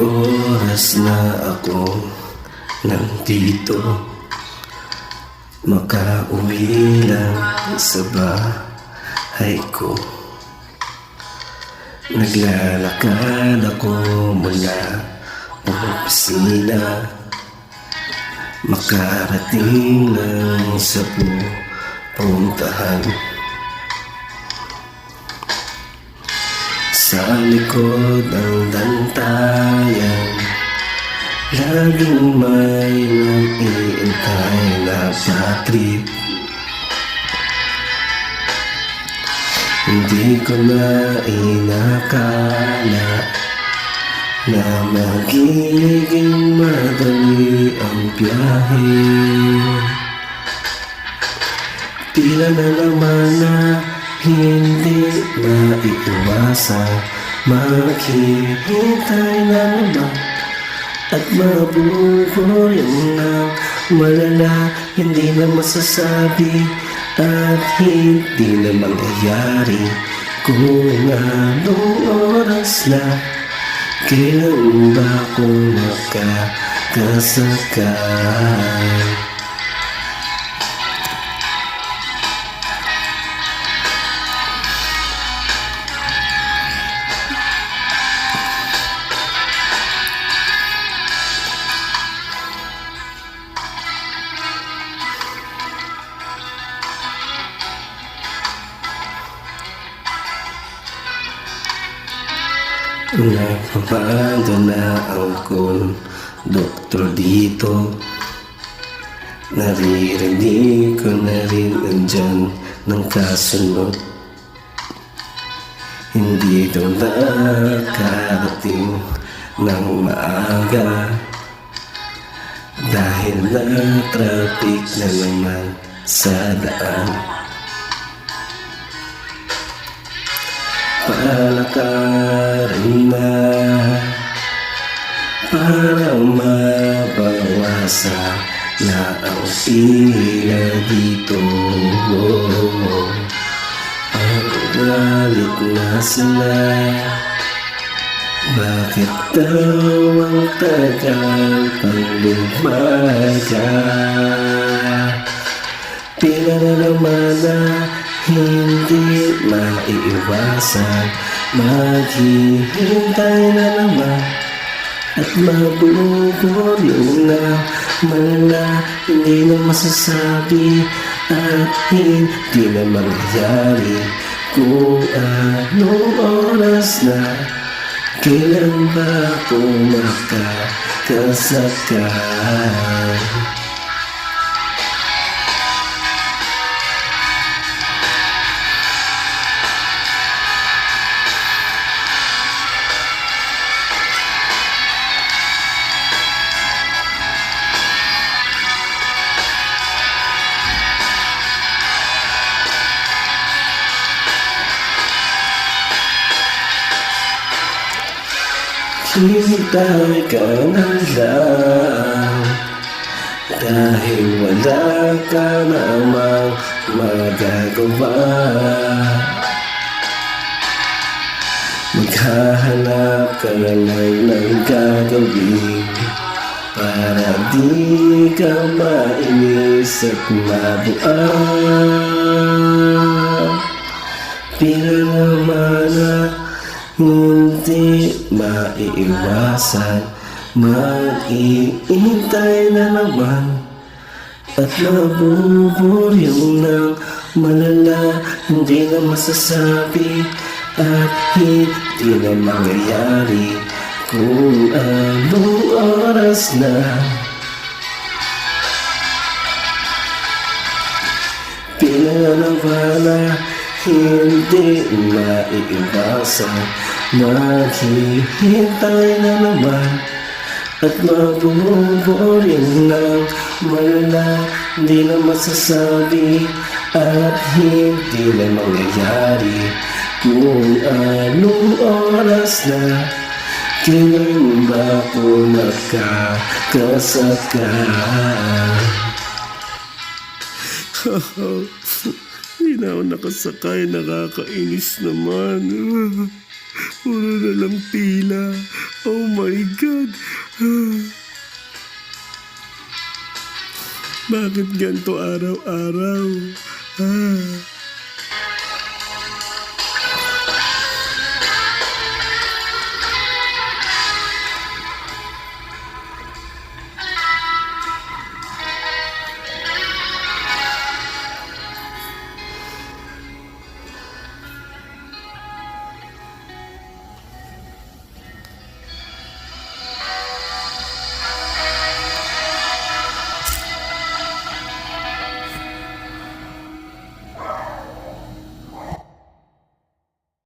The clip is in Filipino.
oras na ako nandito Makauwi lang sa bahay ko. Naglalakad ako mula opisina. Makarating lang sa pupuntahan Sa likod ng dantayan Laging may nag-iintay na patrip. Hindi ko na inakala Na magiging madali ang biyahe. Tila na naman na hindi maiiwasan Maghihintay na naman at mabubuyan na malala Hindi na masasabi at hindi na mangyayari Kung anong oras na. Kailan ba ako makakasakay Nagpapanda na ang doktor dito. Naririnig ko na rin nandyan ng kasunod. Hindi daw nakarating ng maaga. Dahil na traffic na naman sa daan. Palakarin na Para mabawasan na ang pila dito. Ang galit na sila Bakit daw ang tagal pang lumaga Pila na naman na hindi maiiwasan Maghihintay na naman At mabubulong na Malala, hindi na masasabi At hindi na mangyayari Kung anong oras na. Kailan ba ako makakasakay Hintay ka na lang Dahil wala ka namang magagawa. Maghahanap ka na lang ng gagawin Para di ka mainis at mabuang Pila naman na hindi maiiwasan Mag-iintay na naman. At mabuburyong ng malala Hindi na masasabi. At hindi na mangyayari Kung anong oras na. Pinanawala hindi maiiwasan Maghihintay na naman At mabuburing ng malala Hindi na masasabi At hindi na mangyayari Kung anong oras na Kailan ba ako makakasakay Hindi na ako nakasakay, nakakainis naman. Puro na lang tila. Oh my God. Bakit ganito araw-araw? Ah.